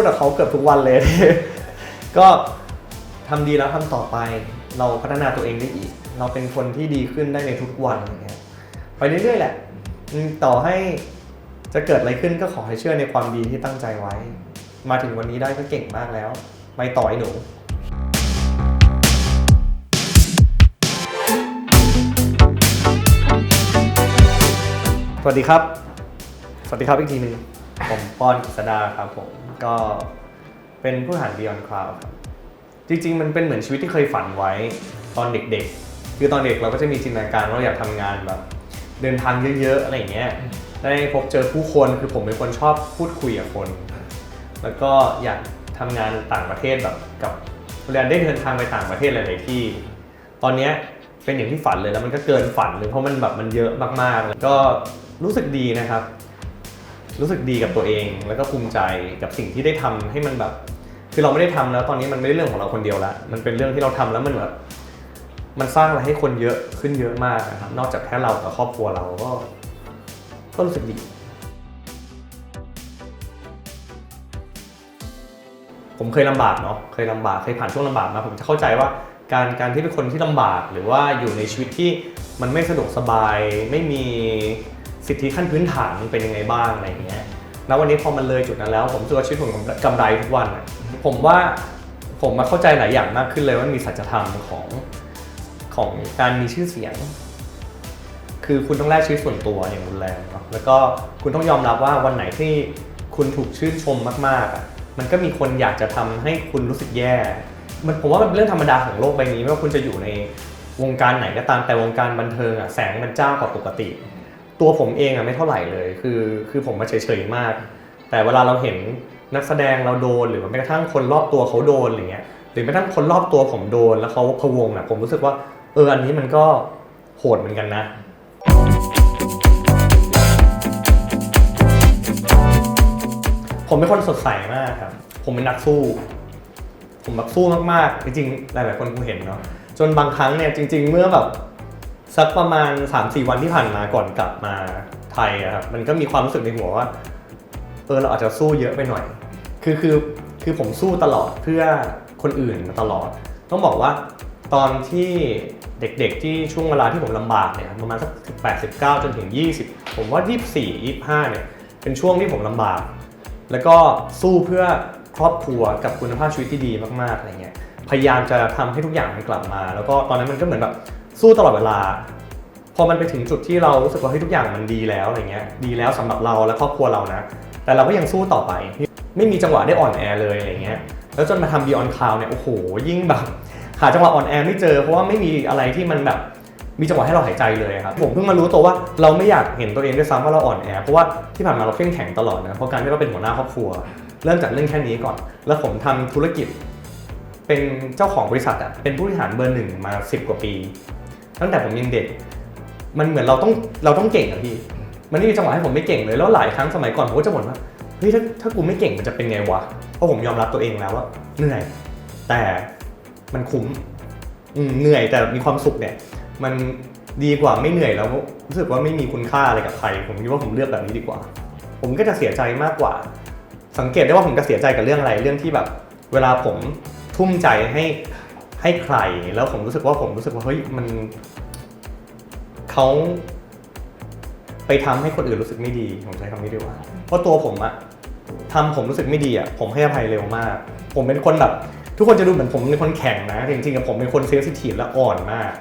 พูดกับเขาเกือบทุกวันเลย ก็ทำดีแล้วทำต่อไป เราพัฒนาตัวเองได้อีก เราเป็นคนที่ดีขึ้นได้ในทุกวันอย่างเงี้ยไปเรื่อยๆแหละต่อให้จะเกิดอะไรขึ้นก็ขอให้เชื่อในความดีที่ตั้งใจไว้ มาถึงวันนี้ได้ก็เก่งมากแล้วไปต่อไอ้หนูสวัสดีครับ สวัสดีครับอีกทีหนึ่งผมปอนกฤษดาครับผม ก็เป็นผู้หาร Beyond Cloud ครับ จริง ๆ มันเป็นเหมือนชีวิตที่เคยฝันไว้ตอนเด็กๆ คือตอนเด็กเราก็จะมีจินตนาการว่าเราอยากทำงานแบบ เดินทางเยอะๆ อะไรอย่างเงี้ย ได้พบเจอผู้คนคือผมเป็นคนชอบพูดคุยกับคน แล้วก็อยากทำงานต่างประเทศแบบกับเวลาได้เดินทางไปต่างประเทศหลายๆที่ ตอนเนี้ยเป็นอย่างที่ฝันเลยแล้วมันก็เกินฝันเลยเพราะมันแบบมันเยอะมากๆ ก็รู้สึกดีนะครับ รู้สึกดีกับตัวเอง แล้วก็ภูมิใจกับสิ่งที่ได้ทำให้มันแบบ คือเราไม่ได้ทำแล้วตอนนี้มันไม่ได้เรื่องของเราคนเดียวละมันเป็นเรื่องที่เราทำแล้วมันแบบมันสร้างอะไรให้คนเยอะขึ้นเยอะมากนะครับนอกจากแค่เรากับครอบครัวเราก็ ก็รู้สึกดี ผมเคยลำบากเนาะเคยลำบากเคยผ่านช่วงลำบากมาผมจะเข้าใจว่าการการที่เป็นคนที่ลำบากหรือว่าอยู่ในชีวิตที่มันไม่สะดวกสบายไม่มี สิทธิขั้นพื้นฐานมันเป็นยังไงบ้างอะไรอย่างเงี้ยแล้ววันนี้พอมันเลยจุดนั้นแล้ว ผมรู้สึกว่าชีวิตผมกำไรทุกวันผมว่าผมมาเข้าใจหลายอย่างมากขึ้นเลยว่ามีสัจธรรมของของการมีชื่อเสียง คือคุณต้องแลกชีวิตส่วนตัวอย่างรุนแรงเนาะแล้วก็คุณต้องยอมรับว่าวันไหนที่คุณถูกชื่นชมมากๆอะมันก็มีคนอยากจะทำให้คุณรู้สึกแย่ มันผมว่ามันเป็นเรื่องธรรมดาของโลกใบนี้ไม่ว่าคุณจะอยู่ในวงการไหนก็ตามแต่วงการบันเทิงอะแสงมันจ้ากว่าปกติ ตัวผมเองอะไม่เท่าไหร่เลย คือคือผมมาเฉยๆมาก แต่เวลาเราเห็นนักแสดงเราโดน หรือแม้กระทั่งคนรอบตัวเขาโดนอะไรเงี้ยหรือแม้กระทั่งคนรอบตัวผมโดนแล้วเขาพะวงอะผมรู้สึกว่าเอออันนี้มันก็โหดเหมือนกันนะผมเป็นคนสดใสมากครับ ผมเป็นนักสู้ ผมแบบสู้มากๆ จริงๆ หลายๆคนคงเห็นเนาะ จนบางครั้งเนี่ยจริง ๆ เมื่อแบบ สักประมาณ 3-4 วันที่ผ่านมาก่อนกลับมาไทยอะครับมันก็มีความรู้สึกในหัวว่าเออเราอาจจะสู้เยอะไปหน่อย คือคือคือผมสู้ตลอดเพื่อคนอื่นมาตลอด ต้องบอกว่าตอนที่เด็กๆที่ช่วงเวลาที่ผมลำบากเนี่ยประมาณสัก18 19จนถึง 20 ผมว่า 24 25เนี่ยเป็นช่วงที่ผมลำบาก แล้วก็สู้เพื่อครอบครัวกับคุณภาพชีวิตที่ดีมากๆอะไรเงี้ยพยายามจะทำให้ทุกอย่างมันกลับมา แล้วก็ตอนนั้นมันก็เหมือนแบบ สู้ตลอดเวลา พอมันไปถึงจุดที่เรารู้สึกว่าเฮ้ยทุกอย่างมันดีแล้วอะไรเงี้ยดีแล้วสำหรับเราและครอบครัวเรานะ แต่เราก็ยังสู้ต่อไป ไม่มีจังหวะได้อ่อนแอเลยอะไรเงี้ยแล้วจนมาทำ Beyond Cloud เนี่ยโอ้โหยิ่งแบบหาจังหวะอ่อนแอไม่เจอเพราะว่าไม่มีอะไรที่มันแบบมีจังหวะให้เราหายใจเลยครับผมเพิ่งมารู้ตัวว่าเราไม่อยากเห็นตัวเองด้วยซ้ำว่าเราอ่อนแอเพราะว่าที่ผ่านมาเราเข้มแข็งตลอดนะเพราะการที่เราเป็นหัวหน้าครอบครัว เริ่มจากเรื่องแค่นี้ก่อน แล้วผมทำธุรกิจ เป็นเจ้าของบริษัทอะเป็นผู้บริหารเบอร์หนึ่งมา 10 กว่าปี ตั้งแต่ผมยังเด็ก มันเหมือนเราต้องเราต้องเก่งอะพี่ มันไม่มีจังหวะให้ผมไม่เก่งเลย แล้วหลายครั้งสมัยก่อนผมก็จะบ่นว่า เฮ้ยถ้าถ้ากูไม่เก่งมันจะเป็นไงวะ เพราะผมยอมรับตัวเองแล้วว่าเหนื่อย แต่มันคุ้มอืมเหนื่อยแต่มีความสุขเนี่ย มันดีกว่าไม่เหนื่อยแล้วรู้สึกว่าไม่มีคุณค่าอะไรกับใคร ผมคิดว่าผมเลือกแบบนี้ดีกว่า ผมก็จะเสียใจมากกว่า สังเกตได้ว่าผมจะเสียใจกับเรื่องอะไร เรื่องที่แบบ เวลาผมทุ่มใจให้ ให้ใคร แล้วผมรู้สึกว่าผมรู้สึกว่าเฮ้ยมันเขาไปทำให้คนอื่นรู้สึกไม่ดี ผมใช้คำนี้ดีกว่า เพราะตัวผมอะทำผมรู้สึกไม่ดีอะผมให้อภัยเร็วมาก ผมเป็นคนแบบ ทุกคนจะดูเหมือนผมเป็นคนแข็งนะ จริงๆกับผมเป็นคนเซนซิทีฟและอ่อนมาก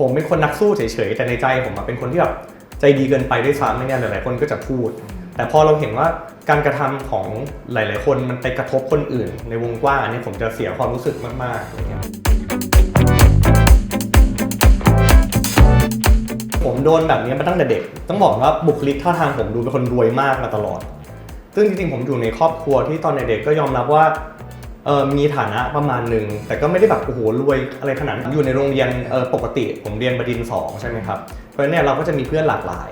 ผมเป็นคนนักสู้เฉยๆ แต่ในใจผมอะเป็นคนที่แบบใจดีเกินไปด้วยซ้ำเนี่ยหลายๆคนก็จะพูด แต่พอเราเห็นว่าการกระทำของหลาย ๆ คนมันไปกระทบคนอื่น ในวงกว้างอันนี้ผมจะเสียความรู้สึกมากๆอะไรเงี้ยผมโดนแบบนี้มาตั้งแต่เด็ก ต้องบอกว่าบุคลิกท่าทางผมดูเป็นคนรวยมากมาตลอด ซึ่งจริงๆ ผมอยู่ในครอบครัวที่ตอนเด็กๆก็ยอมรับว่าเออมีฐานะประมาณหนึ่งแต่ก็ไม่ได้แบบโอ้โหรวยอะไรขนาดนั้นอยู่ในโรงเรียนเออปกติ ผมเรียนบดินสองใช่ไหมครับเพราะฉะนั้นเนี่ยเราก็จะมีเพื่อนหลากหลาย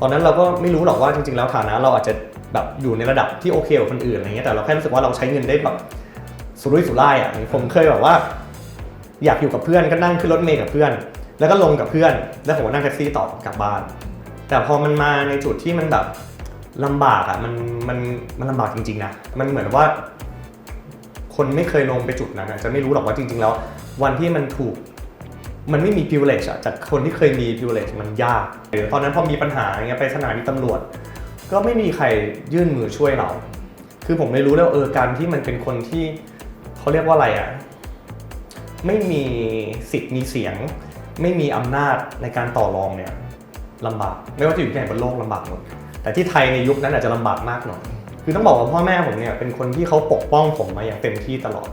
ตอนนั้นเราก็ไม่รู้หรอกว่าจริงๆแล้วฐานะเราอาจจะแบบอยู่ในระดับที่โอเคกว่าคนอื่นอะไรเงี้ยแต่เราแค่รู้สึกว่าเราใช้เงินได้แบบสุรุ่ยสุร่ายอะผมเคยแบบว่า อยากอยู่กับเพื่อนก็นั่งขึ้นรถเมล์กับเพื่อน แล้วก็ลงกับเพื่อน แล้วผมก็นั่งแท็กซี่ต่อกลับบ้าน แต่พอมันมาในจุดที่มันแบบลำบากอะมันมันมันลำบากจริงๆนะมันเหมือนว่า คนไม่เคยลงไปจุดนั้นอะจะไม่รู้หรอกว่าจริง ๆ แล้ว วันที่มันถูก มันไม่มี privilege อะจากคนที่เคยมี privilege มันยากหรือตอนนั้นพอมีปัญหาอย่างเงี้ยไปสถานีตำรวจ ก็ไม่มีใครยื่นมือช่วยเรา คือผมเลยรู้แล้วเออการที่มันเป็นคนที่เขาเรียกว่าอะไรอะไม่มีสิทธิ์มีเสียง ไม่มีอำนาจในการต่อรองเนี่ยลำบาก ไม่ว่าจะอยู่ที่ไหนบนโลกลำบากหมดแต่ที่ไทยในยุคนั้นอาจจะลำบากมากหน่อยคือต้องบอกว่าพ่อแม่ผมเนี่ยเป็นคนที่เขาปกป้องผมมาอย่างเต็มที่ตลอด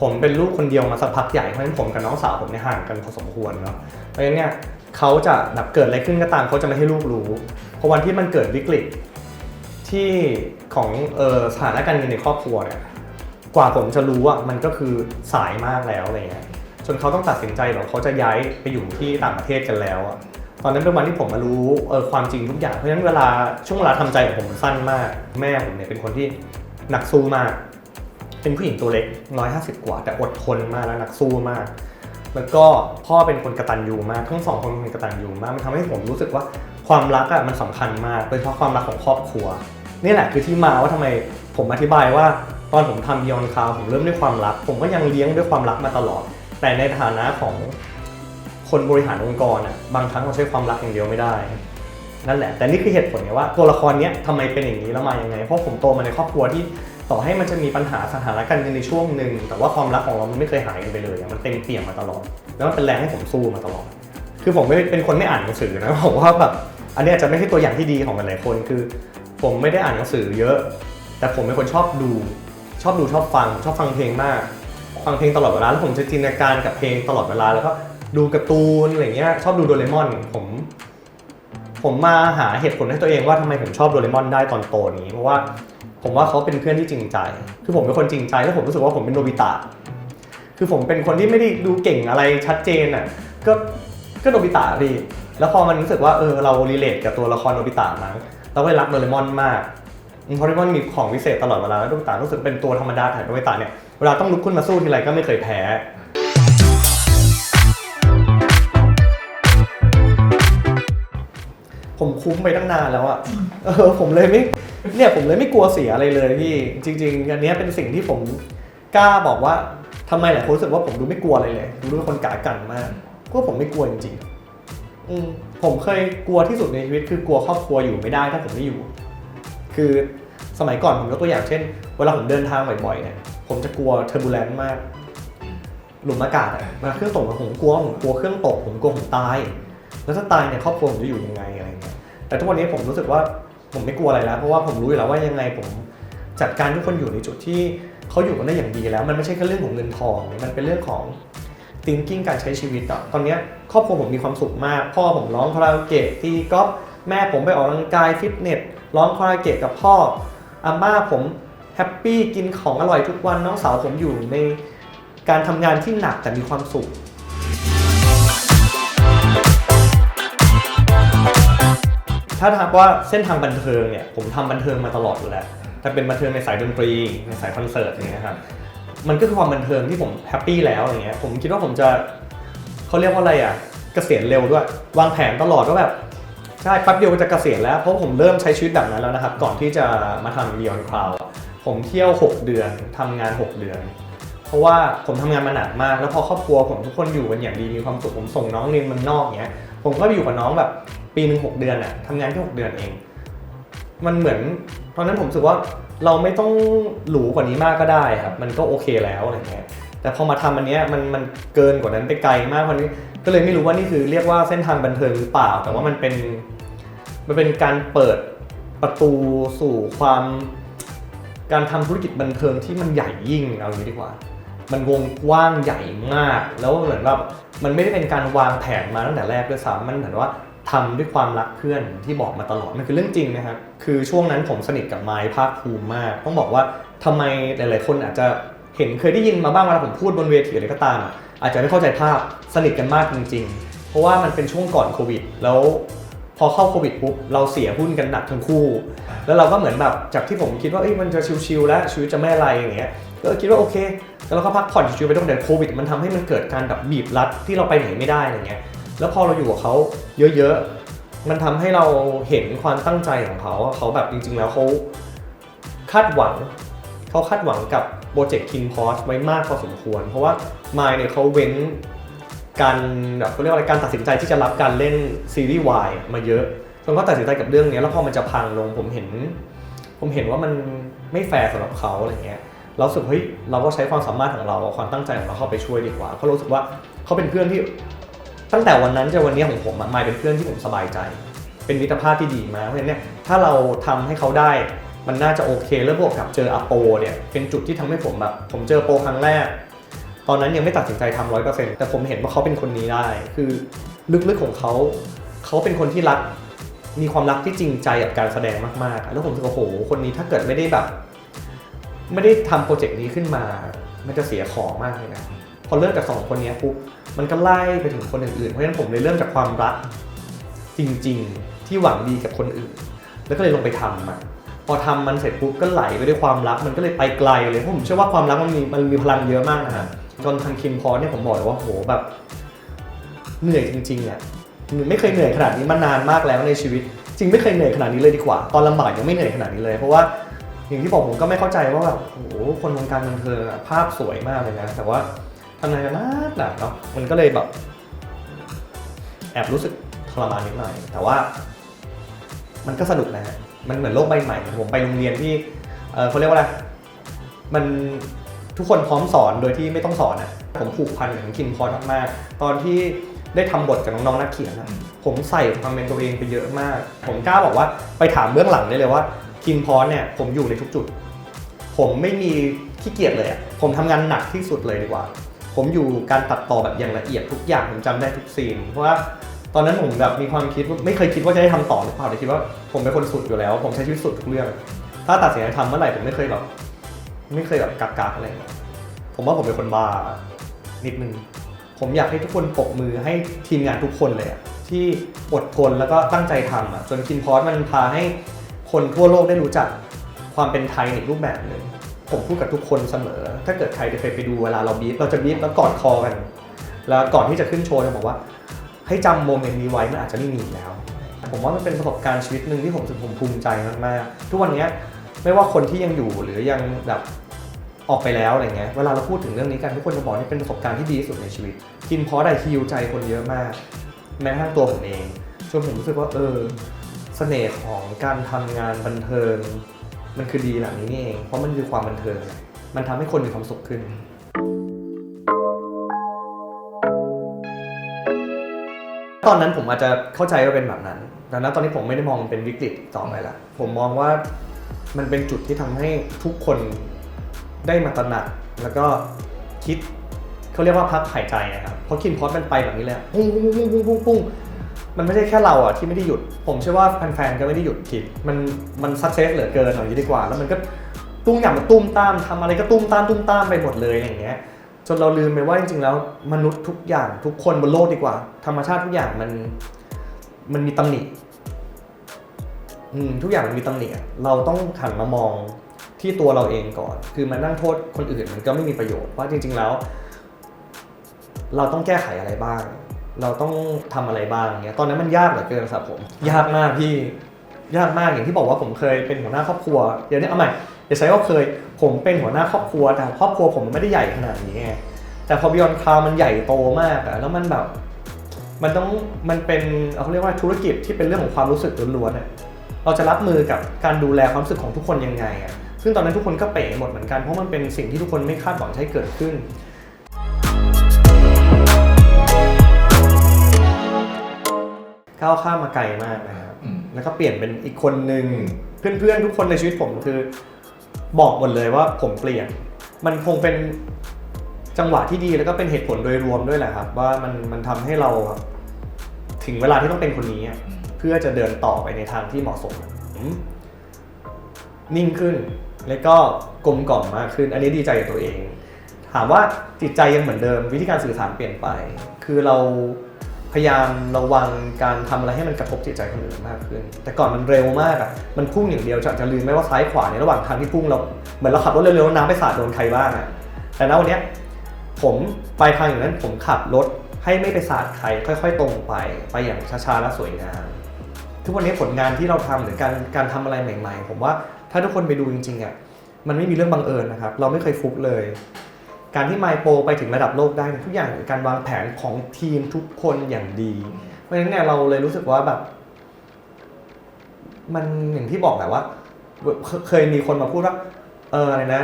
ผมเป็นลูกคนเดียวมาสักพักใหญ่เพราะฉะนั้นผมกับน้องสาวผมเนี่ยห่างกันพอสมควรเนาะเพราะฉะนั้นเนี่ยเขาจะแบบเกิดอะไรขึ้นก็ตามเขาจะไม่ให้ลูกรู้เพราะวันที่มันเกิดวิกฤตที่ของเออสถานการณ์เงินในครอบครัวเนี่ยกว่าผมจะรู้อะมันก็คือสายมากแล้วอะไรเงี้ยจนเขาต้องตัดสินใจหรอกเขาจะย้ายไปอยู่ที่ต่างประเทศกันแล้วอะตอนนั้นเป็นวันที่ผมมารู้เออความจริงทุกอย่างเพราะฉะนั้นเวลาช่วงเวลาทำใจของผมสั้นมาก แม่ผมเนี่ยเป็นคนที่หนักสู้มาก เป็นผู้หญิงตัวเล็ก150กว่า แต่อดทนมากและนักสู้มาก แล้วก็พ่อเป็นคนกระตันยูมากทั้งสองคนเป็นกระตันยูมากมันทำให้ผมรู้สึกว่าความรักอะมันสำคัญมากโดยเฉพาะความรักของครอบครัวนี่แหละคือที่มาว่าทำไมผมอธิบายว่าตอนผมทำ Beyond Cloud ผมเริ่มด้วยความรัก ผมก็ยังเลี้ยงด้วยความรักมาตลอด แต่ในฐานะของคนบริหารองค์กรอะบางครั้งเราใช้ความรักอย่างเดียวไม่ได้ นั่นแหละ แต่นี่คือเหตุผลไงว่าตัวละครเนี้ยทำไมเป็นอย่างนี้แล้วมายังไง เพราะผมโตมาในครอบครัวที่ ต่อให้มันจะมีปัญหาสถานการณ์ในช่วงหนึ่งแต่ว่าความรักของเรามันไม่เคยหายกันไปเลยมันเต็มเปี่ยมมาตลอด แล้วมันเป็นแรงให้ผมสู้มาตลอด คือผมไม่เป็นคนไม่อ่านหนังสือนะผมว่าแบบอันนี้อาจจะไม่ใช่ตัวอย่างที่ดีของหลายๆคนคือ ผมไม่ได้อ่านหนังสือเยอะ แต่ผมเป็นคนชอบดู ชอบดูชอบฟัง ชอบฟังเพลงมาก ฟังเพลงตลอดเวลาแล้วผมจะจินตนาการกับเพลงตลอดเวลาแล้วก็ดูการ์ตูนอะไรเงี้ยชอบดูโดเรมอน ผม ผมมาหาเหตุผลให้ตัวเองว่าทำไมผมชอบโดเรมอนได้ตอนโตนี้ เพราะว่าผมว่าเขาเป็นเพื่อนที่จริงใจ คือผมเป็นคนจริงใจแล้วผมรู้สึกว่าผมเป็นโนบิตะ คือผมเป็นคนที่ไม่ได้ดูเก่งอะไรชัดเจนอะ ก็ก็โนบิตะพี่แล้วพอมันรู้สึกว่าเออเรารีเลทกับตัวละครโนบิตะมั้งเราก็เลยรักโดเรมอนมากเพราะโดเรมอนมีของวิเศษตลอดเวลาแล้วโนบิตะรู้สึกเป็นตัวธรรมดาแต่โนบิตะเนี่ยเวลาต้องลุกขึ้นมาสู้ทีไรก็ไม่เคยแพ้ ผมคุ้มไปตั้งนานแล้วอะเออผมเลยไม่เนี่ยผมเลยไม่กลัวเสียอะไรเลยพี่จริง ๆ อันนี้เป็นสิ่งที่ผมกล้าบอกว่าทำไมหลายคนรู้สึกว่าผมดูไม่กลัวอะไรเลยดูเป็นคนกากันมากเพราะผมไม่กลัวจริงๆอืมผมเคยกลัวที่สุดในชีวิตคือกลัวครอบครัวอยู่ไม่ได้ถ้าผมไม่อยู่ คือสมัยก่อนผมยกตัวอย่างเช่น เวลาผมเดินทางบ่อยๆเนี่ยผมจะกลัวเทอร์บูเลนต์มาก หลุมอากาศอะเวลาเครื่องตกผมกลัวผมกลัวเครื่องตกผมกลัวผมตาย แล้วถ้าตายเนี่ยครอบครัวผมจะอยู่ยังไงอะไรเงี้ยแต่ทุกวันนี้ผมรู้สึกว่าผมไม่กลัวอะไรแล้วเพราะว่าผมรู้อยู่แล้วว่ายังไงผมจัดการทุกคนอยู่ในจุดที่เขาอยู่กันได้อย่างดีแล้ว มันไม่ใช่แค่เรื่องของเงินทองมันเป็นเรื่องของ thinking การใช้ชีวิตอะตอนนี้ครอบครัวผมมีความสุขมาก พ่อผมร้องคาราโอเกะตีกอล์ฟแม่ผมไปออกกำลังกายฟิตเนสร้องคาราโอเกะกับพ่ออาม่าผมแฮปปี้กินของอร่อยทุกวันน้องสาวผมอยู่ในการทำงานที่หนักแต่มีความสุข ถ้าถามว่าเส้นทางบันเทิงเนี่ยผมทำบันเทิงมาตลอดอยู่แล้วแต่เป็นบันเทิงในสายดนตรีในสายคอนเสิร์ตอย่างเงี้ยครับมันก็คือความบันเทิงที่ผมแฮปปี้แล้วอย่างเงี้ยผมคิดว่าผมจะเขาเรียกว่าอะไรอะเกษียณเร็วด้วย วางแผนตลอดว่าแบบใช่แป๊บเดียวก็จะเกษียณแล้วเพราะผมเริ่มใช้ชีวิตแบบนั้นแล้วนะครับ ก่อนที่จะมาทำ Beyond Cloud อผมเที่ยว 6 เดือนทำงาน 6 เดือน เพราะว่าผมทำงานมาหนักมาก แล้วพอครอบครัวผมทุกคนอยู่กันอย่างดีมีความสุขผมส่งน้องเรียนเมืองนอกเงี้ยผมก็ไปอยู่กับน้องแบบ ปีหนึ่งหกเดือนอะทำงานแค่หกเดือนเอง มันเหมือนตอนนั้นผมรู้สึกว่าเราไม่ต้องหรูกว่านี้มากก็ได้ครับ มันก็โอเคแล้วอะไรเงี้ยแต่พอมาทำอันเนี้ยมันมันเกินกว่านั้นไปไกลมากวันนี้ก็เลยไม่รู้ว่านี่คือเรียกว่าเส้นทางบันเทิงหรือเปล่า แต่ว่ามันเป็นมันเป็นการเปิดประตูสู่ความการทำธุรกิจบันเทิงที่มันใหญ่ยิ่งเอาอย่างนี้ดีกว่า มันวงกว้างใหญ่มาก แล้วเหมือนแบบมันไม่ได้เป็นการวางแผนมาตั้งแต่แรกด้วยซ้ำมันเหมือนว่า ทำด้วยความรักเพื่อนที่บอกมาตลอดมันคือเรื่องจริงนะครับคือช่วงนั้นผมสนิทกับไม้ภาคภูมิมาก ต้องบอกว่าทำไมหลาย ๆ คนอาจจะเห็นเคยได้ยินมาบ้างเวลาผมพูดบนเวทีอะไรก็ตามอะอาจจะไม่เข้าใจภาพสนิทกันมากจริง ๆ เพราะว่ามันเป็นช่วงก่อนโควิด แล้วพอเข้าโควิดปุ๊บเราเสียหุ้นกันหนักทั้งคู่ แล้วเราก็เหมือนแบบจากที่ผมคิดว่าเอ้ยมันจะชิวๆแล้วชีวิตจะไม่อะไรอย่างเงี้ยก็คิดว่าโอเคแล้วเราก็พักผ่อนชิวๆไปตั้งแต่โควิด มันทำให้มันเกิดการแบบบีบรัดที่เราไปไหนไม่ได้อะไรเงี้ย แล้วพอเราอยู่กับเขาเยอะๆ มันทำให้เราเห็นความตั้งใจของเขาเขาแบบจริง ๆ แล้วเขาคาดหวังเขาคาดหวังกับโปรเจกต์คินพอสไว้มากพอสมควร เพราะว่ามายเนี่ยเขาเว้นการแบบเขาเรียกว่าอะไรการตัดสินใจที่จะรับการเล่นซีรีส์วายมาเยอะจนเขาตัดสินใจกับเรื่องนี้แล้วพอมันจะพังลงผมเห็น ผมเห็นว่ามันไม่แฟร์สำหรับเขาอะไรเงี้ยเราสึกเฮ้ยเราก็ใช้ความสามารถของเราความตั้งใจของเราเข้าไปช่วยดีกว่าเพรารู้สึกว่าเขาเป็นเพื่อนที่ ตั้งแต่วันนั้นจนวันนี้ของผมอะมายเป็นเพื่อนที่ผมสบายใจ เป็นมิตรภาพที่ดีมากเพราะฉะนั้นเนี่ยถ้าเราทำให้เขาได้มันน่าจะโอเคแล้วบวกกับเจออโปเนี่ยเป็นจุดที่ทำให้ผมแบบผมเจอโปครั้งแรก ตอนนั้นยังไม่ตัดสินใจทำร้อยเปอร์เซ็นต์แต่ผมเห็นว่าเขาเป็นคนนี้ได้ คือลึกๆของเขาเขาเป็นคนที่รักมีความรักที่จริงใจกับการแสดงมากๆ แล้วผมรู้สึกว่าโอ้โหคนนี้ถ้าเกิดไม่ได้แบบ ไม่ได้ทำโปรเจกต์นี้ขึ้นมา มันจะเสียของมากเลยนะ พอเลิกจากสองคนนี้ปุ๊บมันก็ไล่ไปถึงคนอื่นๆ เพราะฉะนั้นผมเลยเริ่มจากความรักจริงๆ ที่หวังดีกับคนอื่น แล้วก็เลยลงไปทำมันพอทำมันเสร็จปุ๊บก็ไหลไปด้วยความรักมันก็เลยไปไกลเลยเพราะผมเชื่อว่าความรักมันมีมันมีพลังเยอะมากนะฮะจนทางคิมพอเนี่ยผมบอกเลยว่าโหแบบเหนื่อยจริงๆอะไม่เคยเหนื่อยขนาดนี้มานานมากแล้วในชีวิต จริงไม่เคยเหนื่อยขนาดนี้เลยดีกว่า ตอนลำบากยังไม่เหนื่อยขนาดนี้เลย เพราะว่าอย่างที่บอกผมก็ไม่เข้าใจว่าแบบโอ้โหคนวงการบันเทิงอะภาพสวยมากเลยนะแต่ว่า ทำงานกันนักหนาเนาะมันก็เลยแบบแอบรู้สึกทรมานนิดหน่อย แต่ว่า มันก็สนุกนะฮะมันเหมือนโลกใบใหม่ ผมไปโรงเรียนที่เอ่อเขาเรียกว่าอะไรมันทุกคนพร้อมสอนโดยที่ไม่ต้องสอนอะผมผูกพันกับคิมพอสมากๆตอนที่ได้ทำบทกับน้องๆนักเขียนอะผมใส่ความเป็นตัวเองไปเยอะมาก ผมกล้าบอกว่าไปถามเบื้องหลังได้เลยว่าคิมพอสเนี่ยผมอยู่ในทุกจุด ผมไม่มีขี้เกียจเลยอะผมทำงานหนักที่สุดเลยดีกว่า ผมอยู่การตัดต่อแบบอย่างละเอียดทุกอย่างผมจำได้ทุกซีนเพราะว่าตอนนั้นผมแบบมีความคิดว่าไม่เคยคิดว่าจะได้ทำต่อหรือเปล่าแต่คิดว่าผมเป็นคนสุดอยู่แล้ว ผมใช้ชีวิตสุดทุกเรื่อง ถ้าตัดสินใจทำเมื่อไหร่ผมไม่เคยแบบไม่เคยแบบกักกักอะไรผมว่าผมเป็นคนบ้านิดนึงผมอยากให้ทุกคนปรบมือให้ทีมงานทุกคนเลยที่อดทนแล้วก็ตั้งใจทำอะจนคินพอสมันพาให้คนทั่วโลกได้รู้จักความเป็นไทยในรูปแบบหนึ่ง ผมพูดกับทุกคนเสมอ ถ้าเกิดใครเคยไปดูเวลาเราบีบเราจะบีบแล้วกอดคอกัน แล้วก่อนที่จะขึ้นโชว์จะบอกว่า ให้จำโมเมนต์นี้ไว้มันอาจจะไม่มีอีกแล้ว ผมว่ามันเป็นประสบการณ์ชีวิตหนึ่งที่ผมรู้สึกผมภูมิใจมากๆ ทุกวันเนี้ยไม่ว่าคนที่ยังอยู่หรือยังแบบออกไปแล้วอะไรเงี้ย เวลาเราพูดถึงเรื่องนี้กันทุกคนจะบอกนี่เป็นประสบการณ์ที่ดีที่สุดในชีวิต กินเพราะได้ฮิวใจคนเยอะมาก แม้กระทั่งตัวผมเองจนผมรู้สึกว่าเออเสน่ห์ของการทำงานบันเทิง มันคือดีแบบนี้นี่เอง เพราะมันคือความบันเทิง มันทำให้คนมีความสุขขึ้น ตอนนั้นผมอาจจะเข้าใจว่าเป็นแบบนั้นแต่ณตอนนี้ผมไม่ได้มองเป็นวิกฤตต่อไปละ ผมมองว่ามันเป็นจุดที่ทำให้ทุกคนได้มาตระหนักแล้วก็คิดเขาเรียกว่าพักหายใจนะครับ เพราะคินพอดมันไปแบบนี้เลยปุ้งปุ้งปุ้งปุ้งปุ้งปุ้ง มันไม่ใช่แค่เราอะที่ไม่ได้หยุด ผมเชื่อว่าแฟนๆก็ไม่ได้หยุดคิด มันมันสักเซสเหลือเกินอย่างนี้ดีกว่า แล้วมันก็ตุ้มอย่างมันตุ้มตามทำอะไรก็ตุ้มตามตุ้มตามไปหมดเลยอย่างเงี้ยจนเราลืมไปว่าจริงๆแล้วมนุษย์ทุกอย่างทุกคนบนโลกดีกว่า ธรรมชาติทุกอย่างมันมันมีตำหนิอืมทุกอย่างมันมีตำหนิเราต้องหันมามองที่ตัวเราเองก่อน คือมานั่งโทษคนอื่นมันก็ไม่มีประโยชน์ว่าจริง ๆแล้ว เราต้องแก้ไขอะไรบ้าง เราต้องทำอะไรบ้างเงี้ยตอนนั้นมันยากเหลือเกินสำหรับผม ยากมากพี่ยากมากอย่างที่บอกว่าผมเคยเป็นหัวหน้าครอบครัวเดี๋ยวนี้เอาใหม่อย่าใช้ว่าเคยผมเป็นหัวหน้าครอบครัวแต่ครอบครัวผมมันไม่ได้ใหญ่ขนาดนี้ไงแต่พอ Beyond Cloud มันใหญ่โตมากอะแล้วมันแบบมันต้องมันเป็นเขาเรียกว่าธุรกิจที่เป็นเรื่องของความรู้สึกล้วนๆอะเราจะรับมือกับการดูแลความรู้สึกของทุกคนยังไงอะซึ่งตอนนั้นทุกคนก็เป๋หมดเหมือนกันเพราะมันเป็นสิ่งที่ทุกคนไม่คาดหวังให้เกิดขึ้น ก้าวข้ามมาไกลมากนะครับอืม แล้วก็เปลี่ยนเป็นอีกคนหนึ่งเพื่อนๆทุกคนในชีวิตผมคือบอกหมดเลยว่าผมเปลี่ยน มันคงเป็นจังหวะที่ดีแล้วก็เป็นเหตุผลโดยรวมด้วยแหละครับ ว่ามันมันทำให้เราถึงเวลาที่ต้องเป็นคนนี้อะเพื่อจะเดินต่อไปในทางที่เหมาะสมผมนิ่งขึ้น แล้วก็กลมกล่อมมากขึ้น อันนี้ดีใจกับตัวเอง ถามว่าจิตใจยังเหมือนเดิม วิธีการสื่อสารเปลี่ยนไป คือเรา พยายามระวังการทำอะไรให้มันกระทบจิตใจคนอื่นมากขึ้น แต่ก่อนมันเร็วมากอะมันพุ่งอย่างเดียวจะจะลืมไม่ว่าซ้ายขวาในระหว่างทางที่พุ่งเราเหมือนเราขับรถเร็วๆน้ำไปสาดโดนใครบ้างอะแต่ณวันเนี้ยผมไปทางอย่างนั้นผมขับรถให้ไม่ไปสาดใครค่อย ๆ ตรงไป ไปอย่างช้าๆและสวยงามทุกวันนี้ผลงานที่เราทำหรือการการทำอะไรใหม่ ๆ ผมว่าถ้าทุกคนไปดูจริงๆอะมันไม่มีเรื่องบังเอิญนะครับ เราไม่เคยฟุกเลย การที่ไมโปไปถึงระดับโลกได้เนี่ยทุกอย่างคือการวางแผนของทีมทุกคนอย่างดี เพราะฉะนั้นเนี่ยเราเลยรู้สึกว่าแบบ มันอย่างที่บอกแหละว่า เคยมีคนมาพูดว่า เอออะไรนะ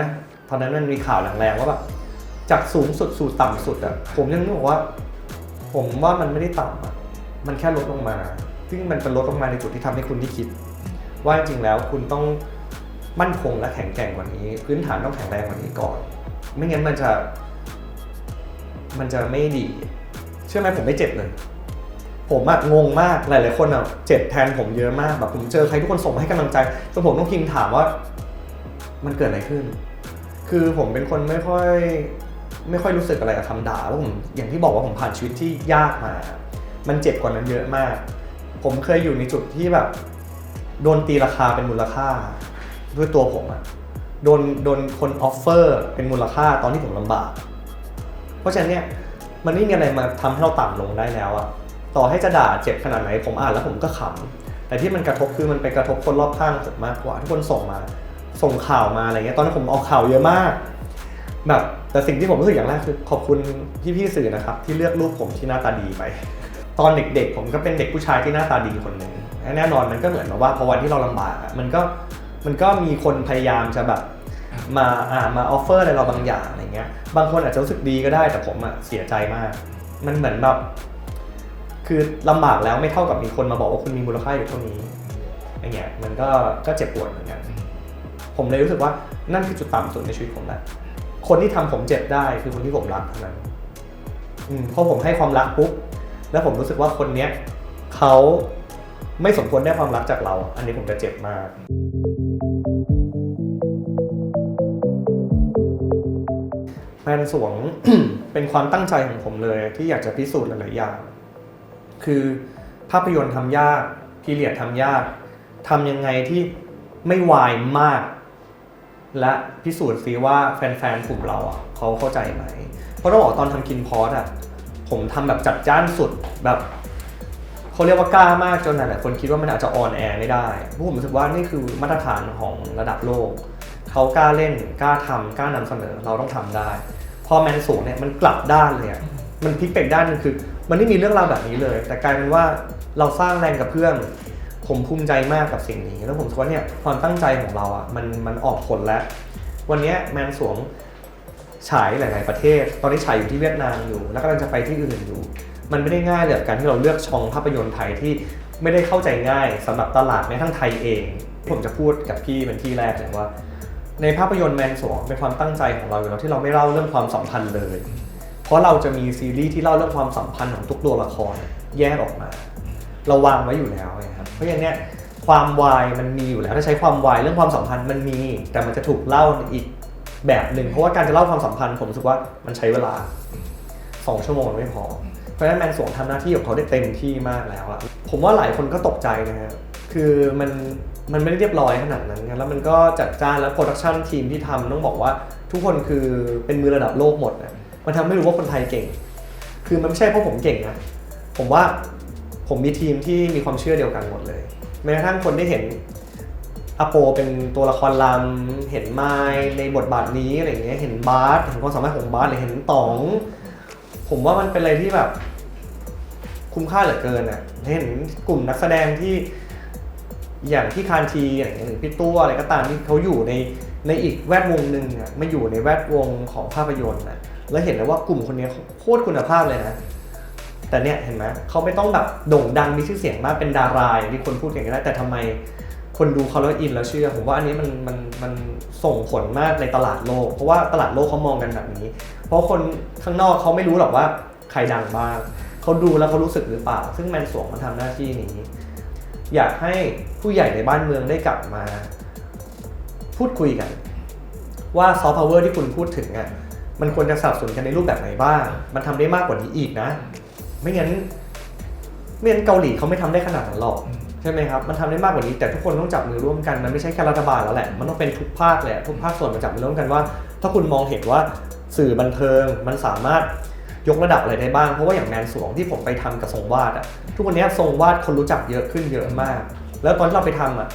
ตอนนั้นมันมีข่าวแรงๆว่าแบบจากสูงสุดสู่ต่ำสุดอะผมยังนึกว่า ผมว่ามันไม่ได้ต่ำอะมันแค่ลดลงมา ซึ่งมันเป็นลดลงมาในจุดที่ทำให้คุณที่คิด ว่าจริงๆแล้วคุณต้องมั่นคงและแข็งแกร่งกว่านี้ พื้นฐานต้องแข็งแรงกว่านี้ก่อน ไม่งั้นมันจะ มันจะไม่ดี เชื่อไหมผมไม่เจ็บเลย ผมอะงงมากหลายๆคนอะเจ็บแทนผมเยอะมากแบบผมเจอใครทุกคนส่งมาให้กำลังใจจนผมต้องพิมพ์ถามว่า มันเกิดอะไรขึ้น คือผมเป็นคนไม่ค่อย ไม่ค่อยรู้สึกอะไรกับคำด่าเพราะผมอย่างที่บอกว่าผมผ่านชีวิตที่ยากมา มันเจ็บกว่านั้นเยอะมาก ผมเคยอยู่ในจุดที่แบบ โดนตีราคาเป็นมูลค่า ด้วยตัวผมอะ โดนโดนคนออฟเฟอร์เป็นมูลค่าตอนที่ผมลำบาก เพราะฉะนั้นเนี่ยมันไม่มีอะไรมาทำให้เราต่ำลงได้แล้วอะต่อให้จะด่าเจ็บขนาดไหนผมอ่านแล้วผมก็ขำแต่ที่มันกระทบคือมันไปกระทบคนรอบข้างผมมากกว่าทุกคนส่งมา ส่งข่าวมาอะไรเงี้ยตอนนั้นผมออกข่าวเยอะมาก แบบแต่สิ่งที่ผมรู้สึกอย่างแรกคือขอบคุณพี่ๆสื่อนะครับ ที่เลือกรูปผมที่หน้าตาดีไปตอนเด็กๆ ผมก็เป็นเด็กผู้ชายที่หน้าตาดีคนหนึ่งแน่นอนมันก็เหมือนกับว่าพอวันที่เราลำบากอะมันก็ มันก็มีคนพยายามจะแบบมาอ่ามาออฟเฟอร์อะไรเราบางอย่างอะไรเงี้ย บางคนอาจจะรู้สึกดีก็ได้แต่ผมอะเสียใจมาก มันเหมือนแบบคือลำบากแล้วไม่เท่ากับมีคนมาบอกว่าคุณมีมูลค่าอยู่เท่านี้อย่างเงี้ยมันก็ก็เจ็บปวดเหมือนกัน ผมเลยรู้สึกว่านั่นคือจุดต่ำสุดในชีวิตผมแหละคนที่ทำผมเจ็บได้คือคนที่ผมรักเท่านั้นอืมพอผมให้ความรักปุ๊บแล้วผมรู้สึกว่าคนเนี้ยเขาไม่สมควรได้ความรักจากเรา อันนี้ผมจะเจ็บมาก แมนสวง เป็นความตั้งใจของผมเลยที่อยากจะพิสูจน์หลายๆอย่าง คือภาพยนตร์ทำยากพีเรียดทำยากทำยังไงที่ไม่วายมาก และพิสูจน์ซิว่าแฟนๆกลุ่มเราอะเขาเข้าใจไหม เพราะต้องบอกตอนทำคินพอสอะผมทำแบบจัดจ้านสุดแบบเขาเรียกว่ากล้ามากจนหลายๆคนคิดว่ามันอาจจะออนแอร์ไม่ได้พราะผมรู้สึกว่านี่คือมาตรฐานของระดับโลก เขากล้าเล่นกล้าทำกล้านำเสนอเราต้องทำได้ พอแมนสูงเนี่ยมันกลับด้านเลยอะมันพลิกไปอีกด้านหนึงคือ มันไม่มีเรื่องราวแบบนี้เลย แต่กลายเป็นว่าเราสร้างแรงกับเพื่อนผมภูมิใจมากกับสิ่งนี้ แล้วผมคิดว่าเนี่ยความตั้งใจของเราอะมันมันออกผลแล้ว วันเนี้ยแมนสวงฉายหลาย ๆ ประเทศ ตอนนี้ฉายอยู่ที่เวียดนามอยู่ แล้วกำลังจะไปที่อื่นอยู่ มันไม่ได้ง่ายเลยกับการที่เราเลือกช่องภาพยนตร์ไทยที่ไม่ได้เข้าใจง่ายสำหรับตลาดแม้ทั้งไทยเอง ผมจะพูดกับพี่เป็นที่แรกเลยว่า ในภาพยนตร์แมนสวงเป็นความตั้งใจของเราอยู่แล้วที่เราไม่เล่าเรื่องความสัมพันธ์เลย เพราะเราจะมีซีรีส์ที่เล่าเรื่องความสัมพันธ์ของทุกตัวละครแยกออกมา เราวางไว้อยู่แล้วไงครับเพราะอย่างเนี้ยความวายมันมีอยู่แล้วถ้าใช้ความวายเรื่องความสัมพันธ์มันมี แต่มันจะถูกเล่าอีกแบบหนึ่งเพราะว่าการจะเล่าความสัมพันธ์ผมรู้สึกว่ามันใช้เวลาสองชั่วโมงมันไม่พอ เพราะฉะนั้นแมนสวงทำหน้าที่ของเขาได้เต็มที่มากแล้วอะผมว่าหลายคนก็ตกใจนะครับคือมัน มันไม่ได้เรียบร้อยขนาดนั้นไงแล้วมันก็จัดจ้านแล้วโปรดักชันทีมที่ทำต้องบอกว่าทุกคนคือเป็นมือระดับโลกหมดนะมันทำให้รู้ว่าคนไทยเก่ง คือมันไม่ใช่เพราะผมเก่งนะผมว่าผมมีทีมที่มีความเชื่อเดียวกันหมดเลย แม้กระทั่งคนได้เห็นอโปเป็นตัวละครลำเห็นไมล์ในบทบาทนี้อะไรเงี้ยเห็นบาสเห็นความสามารถของบาสหรือเห็นต๋อง ผมว่ามันเป็นอะไรที่แบบ คุ้มค่าเหลือเกินอะเห็นกลุ่มนักแสดงที่ อย่างที่คานทีอย่างนี้หรือพี่ตัวอะไรก็ตามที่เขาอยู่ในในอีกแวดวงหนึ่งอะมาอยู่ในแวดวงของภาพยนตร์อะแล้วเห็นเลยว่ากลุ่มคนนี้โคตรคุณภาพเลยนะแต่เนี่ยเห็นไหมเขาไม่ต้องแบบโด่งดังมีชื่อเสียงมากเป็นดาราอย่างที่คนพูดกันก็ได้แต่ทำไมคนดูเขาแล้วอินแล้วเชื่อ ผมว่าอันนี้มันมันมันส่งผลมากในตลาดโลก เพราะว่าตลาดโลกเขามองกันแบบนี้ เพราะคนข้างนอกเขาไม่รู้หรอกว่าใครดังบ้างเขาดูแล้วเขารู้สึกหรือเปล่า ซึ่งแมนสวงมันทำหน้าที่นี้ อยากให้ผู้ใหญ่ในบ้านเมืองได้กลับมา พูดคุยกัน ว่าซอฟต์พาวเวอร์ที่คุณพูดถึงอะมันควรจะสับสนกันในรูปแบบไหนบ้าง มันทำได้มากกว่านี้อีกนะ ไม่งั้นไม่งั้นเกาหลีเขาไม่ทำได้ขนาดนั้นหรอกใช่ไหมครับ มันทำได้มากกว่านี้แต่ทุกคนต้องจับมือร่วมกัน มันไม่ใช่แค่รัฐบาลแล้วแหละ มันต้องเป็นทุกภาคเละ ทุกภาคส่วนมาจับมือร่วมกันว่า ถ้าคุณมองเห็นว่าสื่อบันเทิงมันสามารถ ยกระดับอะไรได้บ้าง เพราะว่าอย่างแมนสวงที่ผมไปทำกับทรงวาดอะทุกวันนี้ทรงวาดคนรู้จักเยอะขึ้นเยอะมาก แล้วตอนที่เราไปทำอะ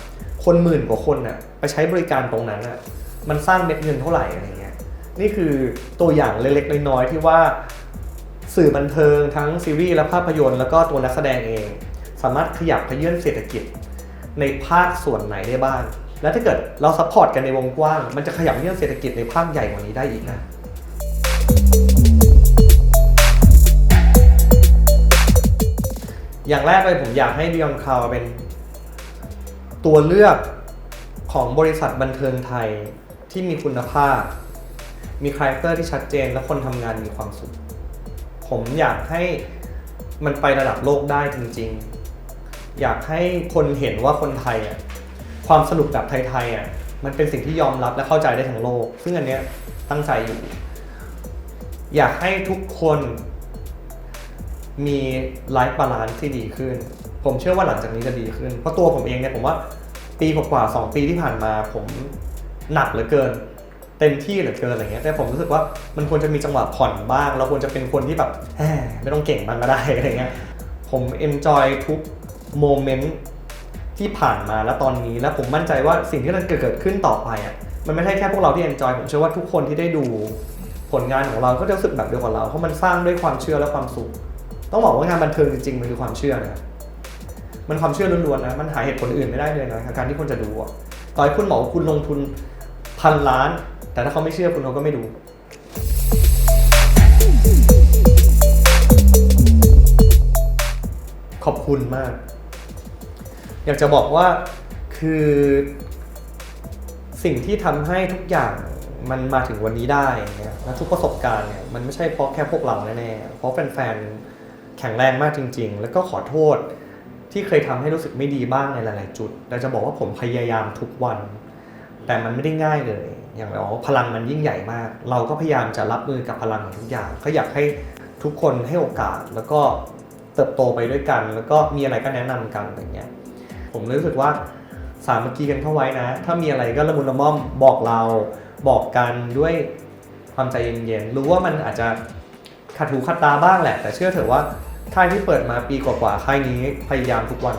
คนหมื่นกว่าคนอะไปใช้บริการตรงนั้นอะมันสร้างเม็ดเงินเท่าไหร่อะไรเงี้ยนี่คือตัวอย่างเล็กๆน้อยๆที่ว่าสื่อบันเทิงทั้งซีรีส์และภาพยนตร์แล้วก็ตัวนักแสดงเอง สามารถขยับขยื่นเศรษฐกิจ ในภาคส่วนไหนได้บ้าง และถ้าเกิดเราซัพพอร์ตกันในวงกว้าง มันจะขยับขยื่นเศรษฐกิจในภาคใหญ่กว่านี้ได้อีกนะ อย่างแรกเลยผมอยากให้ Beyond Cloud เป็นตัวเลือกของบริษัทบันเทิงไทยที่มีคุณภาพ มีคาแรคเตอร์ที่ชัดเจน และคนทำงานมีความสุข ผมอยากให้มันไประดับโลกได้จริงๆ อยากให้คนเห็นว่าคนไทยอะความสนุกแบบไทยๆอะมันเป็นสิ่งที่ยอมรับและเข้าใจได้ทั้งโลก ซึ่งอันเนี้ยตั้งใจอยู่ อยากให้ทุกคน มีไลฟ์บาลานซ์ที่ดีขึ้น ผมเชื่อว่าหลังจากนี้จะดีขึ้น เพราะตัวผมเองเนี่ยผมว่าปีกว่าๆสองปีที่ผ่านมาผมหนักเหลือเกิน เต็มที่เหลือเกินอะไรเงี้ยแต่ผมรู้สึกว่ามันควรจะมีจังหวะผ่อนบ้าง เราควรจะเป็นคนที่แบบไม่ต้องเก่งบ้างก็ได้อะไรเงี้ยผมเอนจอยทุกโมเมนต์ที่ผ่านมาแล้วตอนนี้ แล้วผมมั่นใจว่าสิ่งที่มันเกิดขึ้นต่อไปอะมันไม่ใช่แค่พวกเราที่เอนจอยผมเชื่อว่าทุกคนที่ได้ดูผลงานของเราก็จะรู้สึกแบบเดียวกับเราเพราะมันสร้างด้วยความเชื่อและความสุข ต้องบอกว่างานบันเทิงจริงๆมันคือความเชื่อนะมันความเชื่อล้วนๆนะมันหาเหตุผลอื่นไม่ได้เลยนะการที่คุณจะดูอะต่อให้คุณบอกว่าคุณลงทุนพันล้าน แต่ถ้าเขาไม่เชื่อคุณเขาก็ไม่ดูขอบคุณมาก อยากจะบอกว่าคือสิ่งที่ทำให้ทุกอย่างมันมาถึงวันนี้ได้เนี่ยและทุกประสบการณ์เนี่ยมันไม่ใช่เพราะแค่พวกเราแน่ๆเพราะแฟนๆ แข็งแรงมากจริง ๆ แล้วก็ขอโทษที่เคยทำให้รู้สึกไม่ดีบ้างในหลาย ๆ จุดแต่จะบอกว่าผมพยายามทุกวัน แต่มันไม่ได้ง่ายเลย อย่างเราพลังมันยิ่งใหญ่มาก เราก็พยายามจะรับมือกับพลังของทุกอย่าง ก็อยากให้ทุกคนให้โอกาสแล้วก็เติบโตไปด้วยกัน แล้วก็มีอะไรก็แนะนำกันอย่างเงี้ย ผมรู้สึกว่าสามัคคีกันเข้าไว้นะ ถ้ามีอะไรก็ละมุนละม่อมบอกเราบอกกันด้วยความใจเย็นๆ รู้ว่ามันอาจจะขัดหูขัดตาบ้างแหละ แต่เชื่อเถอะว่า ค่ายที่เปิดมาปีกว่าๆค่ายนี้พยายามทุกวัน